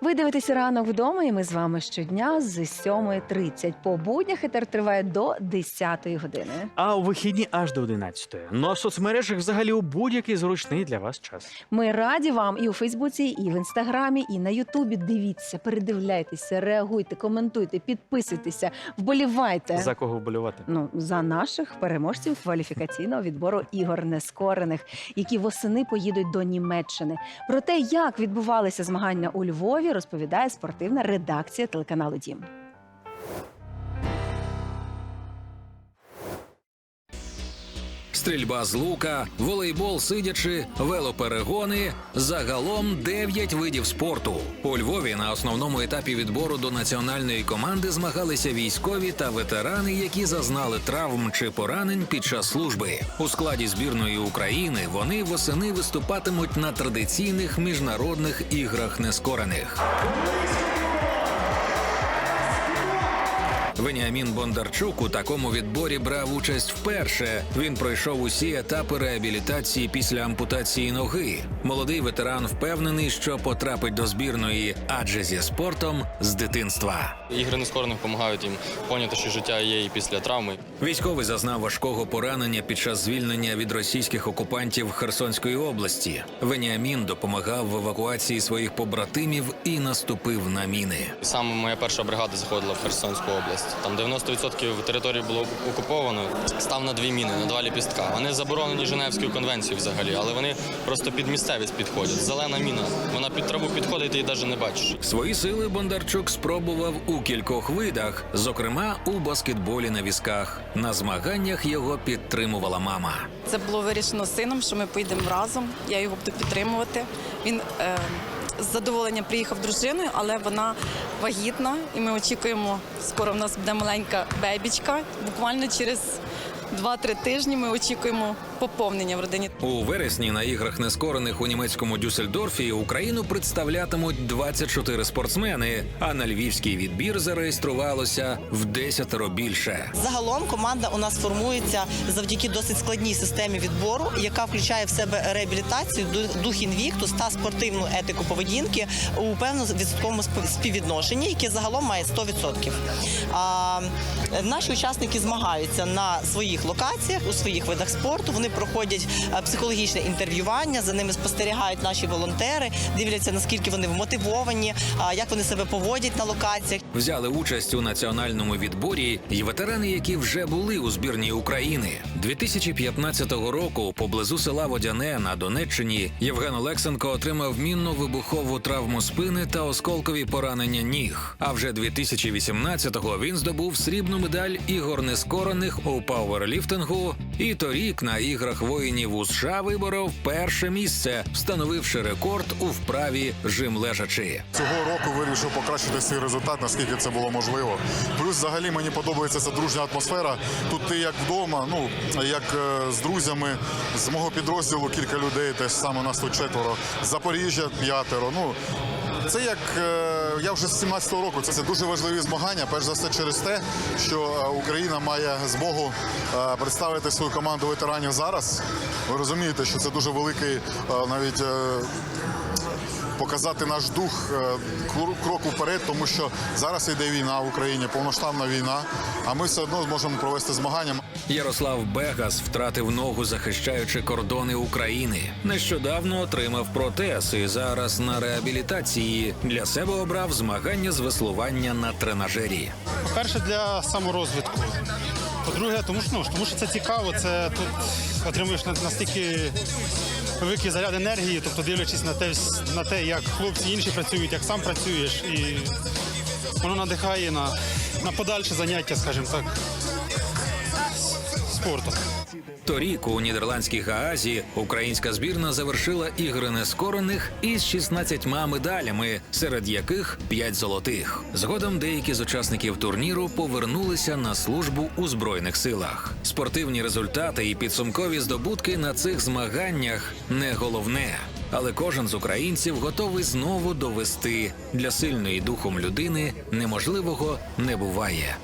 Ви дивитеся ранок вдома, і ми з вами щодня з 7.30. По буднях етер триває до 10 години. А у вихідні аж до 11-ї. Ну а в соцмережах взагалі у будь-який зручний для вас час. Ми раді вам і у Фейсбуці, і в інстаграмі, і на Ютубі. Дивіться, передивляйтеся, реагуйте, коментуйте, підписуйтеся, вболівайте. За кого вболювати? Ну, за наших переможців кваліфікаційного відбору ігор нескорених, які восени поїдуть до Німеччини. Про те, як відбувалися змагання у Львові, розповідає спортивна редакція телеканалу Дім. Стрільба з лука, волейбол сидячи, велоперегони загалом 9 видів спорту. У Львові на основному етапі відбору до національної команди змагалися військові та ветерани, які зазнали травм чи поранень під час служби. У складі збірної України вони восени виступатимуть на традиційних міжнародних іграх нескорених. Веніамін Бондарчук у такому відборі брав участь вперше. Він пройшов усі етапи реабілітації після ампутації ноги. Молодий ветеран впевнений, що потрапить до збірної, адже зі спортом з дитинства. Ігри нескорених допомагають їм поняти, що життя є і після травми. Військовий зазнав важкого поранення під час звільнення від російських окупантів Херсонської області. Веніамін допомагав в евакуації своїх побратимів і наступив на міни. Саме моя перша бригада заходила в Херсонську область. Там 90% території було окуповано. Став на дві міни, на два ліпістка. Вони заборонені Женевською конвенцією взагалі, але вони просто під місцевість підходять. Зелена міна. Вона під траву підходить, ти її навіть не бачиш. Свої сили Бондарчук спробував у кількох видах, зокрема у баскетболі на візках. На змаганнях його підтримувала мама. Це було вирішено з сином, що ми поїдемо разом. Я його буду підтримувати. Він е, з задоволенням приїхав дружиною, але вона вагітна, і ми очікуємо. Скоро в нас буде маленька бебічка. Буквально через 2-3 тижні ми очікуємо поповнення в родині. У вересні на іграх нескорених у німецькому Дюссельдорфі Україну представлятимуть 24 спортсмени, а на львівський відбір зареєструвалося в десятеро більше. Загалом команда у нас формується завдяки досить складній системі відбору, яка включає в себе реабілітацію, ду- дух інвіктус та спортивну етику поведінки у певному відсотковому спів- співвідношенні, яке загалом має 100%. А, наші учасники змагаються на своїх локаціях у своїх видах спорту. Вони проходять е, психологічне інтерв'ювання, за ними спостерігають наші волонтери, дивляться наскільки вони вмотивовані, як вони себе поводять на локаціях. Взяли участь у національному відборі й ветерани, які вже були у збірній України. 2015 року поблизу села Водяне на Донеччині Євген Олексенко отримав мінно-вибухову травму спини та осколкові поранення ніг. А вже 2018-го він здобув срібну медаль ігор нескорених у пауерліфтингу. І торік на іграх воїнів у США виборов перше місце, встановивши рекорд у вправі жим лежачи. Цього року вирішив покращити свій результат, наскільки це було можливо. Плюс, взагалі, мені подобається ця дружня атмосфера. Тут ти як вдома, ну як е, з друзями, з мого підрозділу кілька людей, теж саме нас тут четверо, Запоріжжя п'ятеро. Ну це як е, я вже з 17-го року. Це, дуже важливі змагання. Перш за все, через те, що е, Україна має змогу е, представити свою команду ветеранів зараз. Ви розумієте, що це дуже великий е, навіть. показати наш дух крок вперед, тому що зараз йде війна в Україні, повноштабна війна, а ми все одно зможемо провести змагання. Ярослав Бегас втратив ногу, захищаючи кордони України. Нещодавно отримав протез і зараз на реабілітації для себе обрав змагання з веслування на тренажері. По-перше, для саморозвитку. По-друге, тому що, ну, тому що це цікаво, це тут отримуєш настільки великий заряд енергії, тобто дивлячись на те, на те, як хлопці інші працюють, як сам працюєш, і воно надихає на, на подальше заняття, скажімо так, спортом. Торік у нідерландській Гаазі українська збірна завершила ігри нескорених із 16 медалями, серед яких 5 золотих. Згодом деякі з учасників турніру повернулися на службу у збройних силах. Спортивні результати і підсумкові здобутки на цих змаганнях не головне. Але кожен з українців готовий знову довести для сильної духом людини неможливого не буває.